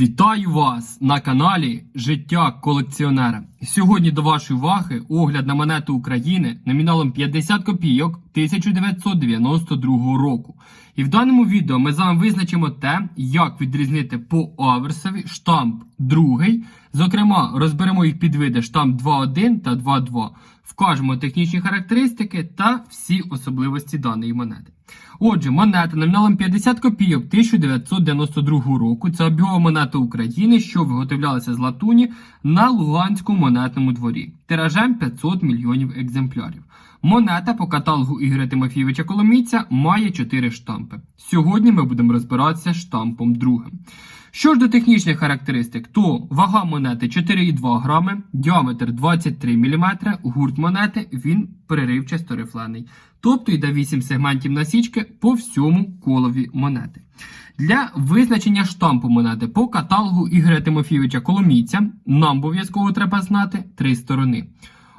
Вітаю вас на каналі Життя колекціонера. Сьогодні до вашої уваги огляд на монету України номіналом 50 копійок 1992 року. І в даному відео ми з вами визначимо те, як відрізнити по аверсові штамп другий. Зокрема, розберемо їх підвиди штамп 2.1 та 2.2. Вкажемо технічні характеристики та всі особливості даної монети. Отже, монета номіналом 50 копійок 1992 року. Це обігова монета України, що виготовлялася з латуні на Луганському монетному дворі. Тиражем 500 мільйонів екземплярів. Монета по каталогу Ігоря Тимофійовича Коломійця має 4 штампи. Сьогодні ми будемо розбиратися штампом другим. Що ж до технічних характеристик, то вага монети 4,2 грами, діаметр 23 мм, гурт монети він переривчасто рифлений. Тобто йде 8 сегментів насічки по всьому колові монети. Для визначення штампу монети по каталогу Ігоря Тимофійовича Коломійця нам обов'язково треба знати три сторони: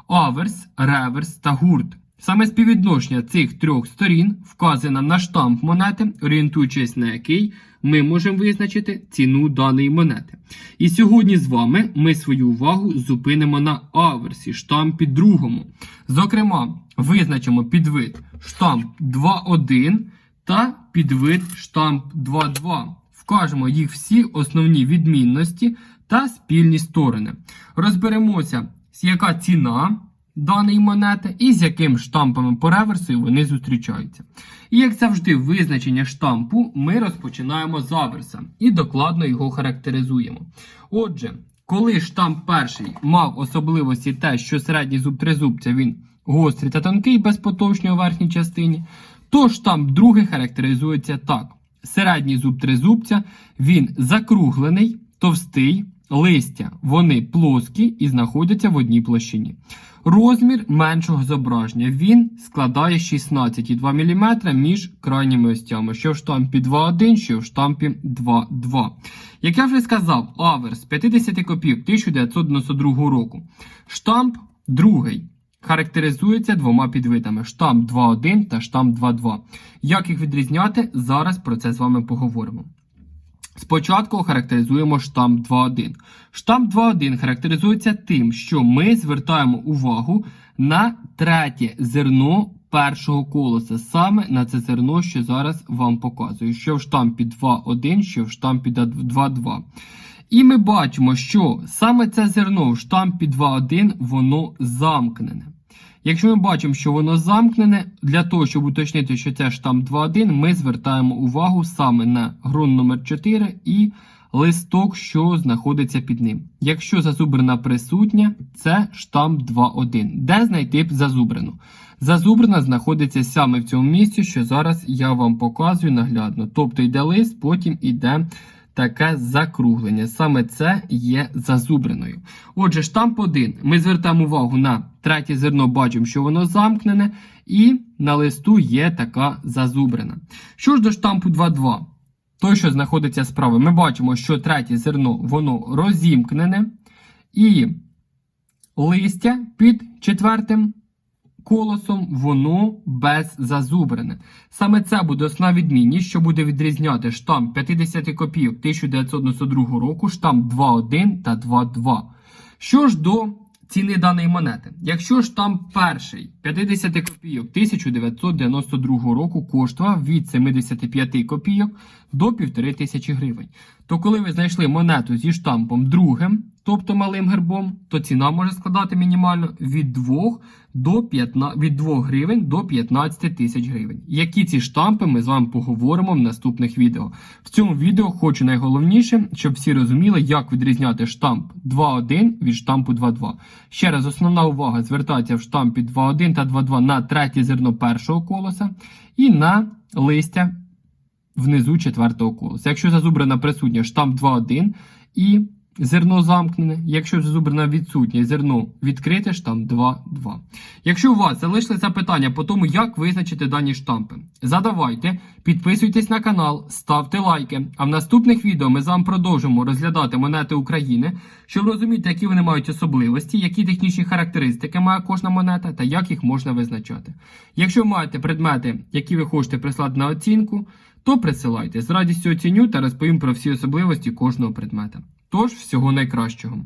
аверс, реверс та гурт. Саме співвідношення цих трьох сторін вказує нам на штамп монети, орієнтуючись на який ми можемо визначити ціну даної монети. І сьогодні з вами ми свою увагу зупинимо на аверсі, штампі другому. Зокрема, визначимо підвид штамп 2.1 та підвид штамп 2.2. Вкажемо їх всі основні відмінності та спільні сторони. Розберемося, яка ціна даної монети і з яким штампами по реверсу вони зустрічаються. І як завжди, визначення штампу ми розпочинаємо з аверса і докладно його характеризуємо. Отже, коли штамп перший мав особливості те, що середній зуб тризубця він гострий та тонкий без потовщення у верхній частині, то штамп другий характеризується так: середній зуб тризубця він закруглений, товстий. Листя вони плоскі і знаходяться в одній площині. Розмір меншого зображення він складає 16,2 мм між крайніми остями, що в штампі 2.1, що в штампі 2.2. Як я вже сказав, аверс 50 копійок 1992 року. Штамп другий. Характеризується двома підвидами: штамп 2.1 та штамп 2.2. Як їх відрізняти, зараз про це з вами поговоримо. Спочатку характеризуємо штамп 2.1. Штамп 2.1 характеризується тим, що ми звертаємо увагу на третє зерно першого колоса, саме на це зерно, що зараз вам показую, що в штампі 2.1, що в штампі 2.2. І ми бачимо, що саме це зерно в штампі 2.1 воно замкнене. Якщо ми бачимо, що воно замкнене, для того, щоб уточнити, що це штамп 2.1, ми звертаємо увагу саме на ґрунт номер 4 і листок, що знаходиться під ним. Якщо зазубрина присутня, це штамп 2.1. Де знайти зазубрину? Зазубрина знаходиться саме в цьому місці, що зараз я вам показую наглядно. Тобто йде лист, потім йде таке закруглення. Саме це є зазубриною. Отже, штамп 1. Ми звертаємо увагу на третє зерно, бачимо, що воно замкнене, і на листу є така зазубрина. Що ж до штампу 2.2? Той, що знаходиться справа, ми бачимо, що третє зерно воно розімкнене, і листя під четвертим колосом воно без зазубрене. Саме це буде основна відмінність, що буде відрізняти штамп 50 копійок 1992 року, штамп 2.1 та 2.2. Що ж до ціни даної монети? Якщо штамп перший 50 копійок 1992 року коштував від 75 копійок до 1500 гривень, то коли ви знайшли монету зі штампом другим, тобто малим гербом, то ціна може складати мінімально від 2 до 15, від 2 гривень до 15 тисяч гривень. Які ці штампи ми з вами поговоримо в наступних відео. В цьому відео хочу найголовніше, щоб всі розуміли, як відрізняти штамп 2.1 від штампу 2.2. Ще раз, основна увага звертається в штампі 2.1 та 2.2 на третє зерно першого колоса і на листя внизу четвертого колоса. Якщо зазубрена присутня штамп 2.1 і зерно замкнене, якщо зазубрена відсутня зерно відкрите, штамп 2.2. Якщо у вас залишилися питання по тому, як визначити дані штампи, задавайте, підписуйтесь на канал, ставте лайки. А в наступних відео ми з вами продовжимо розглядати монети України, щоб розуміти, які вони мають особливості, які технічні характеристики має кожна монета та як їх можна визначати. Якщо маєте предмети, які ви хочете прислати на оцінку, то присилайте. З радістю оціню та розповім про всі особливості кожного предмета. Тож, всього найкращого.